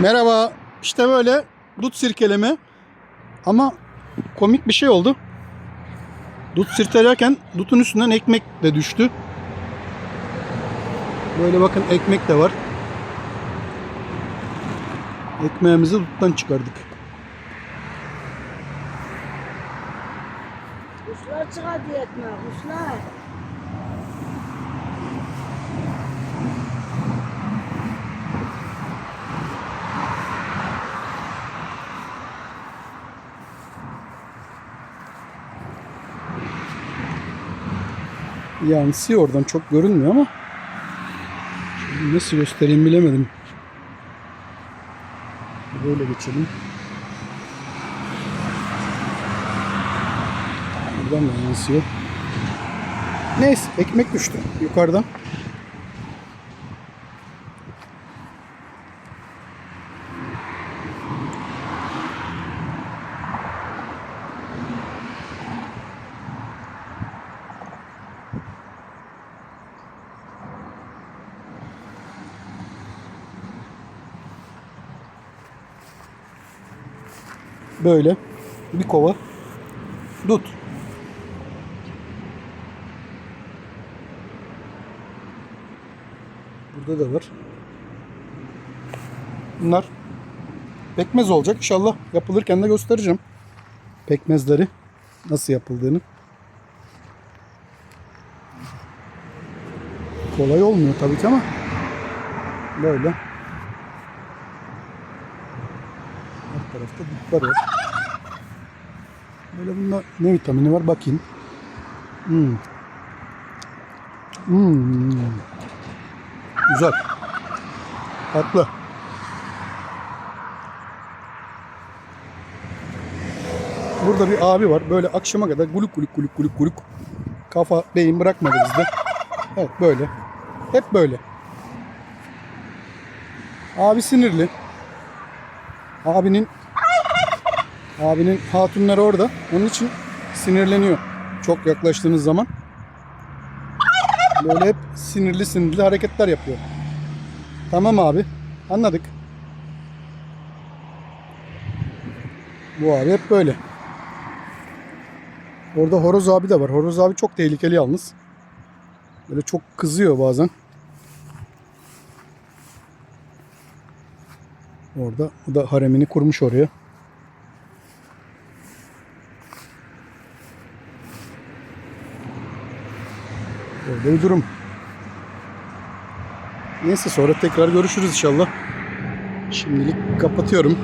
Merhaba. İşte böyle dut sirkeleme. Ama komik bir şey oldu. Dut sirkelerken dutun üstünden ekmek de düştü. Böyle bakın ekmek de var. Ekmeğimizi duttan çıkardık. Kuşlar çıkar diye etme, kuşlar. Yansıyor oradan çok görünmüyor ama Şimdi nasıl göstereyim bilemedim. Böyle geçelim. Buradan da yansıyor. Neyse ekmek düştü yukarıdan. Böyle bir kova dut. Burada da var. Bunlar pekmez olacak. İnşallah yapılırken de göstereceğim. Pekmezleri nasıl yapıldığını. Kolay olmuyor tabii ki ama böyle. Tarafta dutlar var. Böyle bunda ne vitamini var bakayım. Hmm. Hmm. Güzel. Tatlı. Burada bir abi var. Böyle akşama kadar guluk guluk guluk guluk guluk. Kafa beyin bırakmadı bizde. Evet böyle. Hep böyle. Abi sinirli. Abinin abinin hatunları orada. Onun için sinirleniyor. Çok yaklaştığınız zaman. Böyle hep sinirli sinirli hareketler yapıyor. Tamam abi. Anladık. Bu abi hep böyle. Orada horoz abi de var. Horoz abi çok tehlikeli yalnız. Böyle çok kızıyor bazen. Orada o da haremini kurmuş oraya. Böyle bir durum. Neyse sonra tekrar görüşürüz inşallah. Şimdilik kapatıyorum.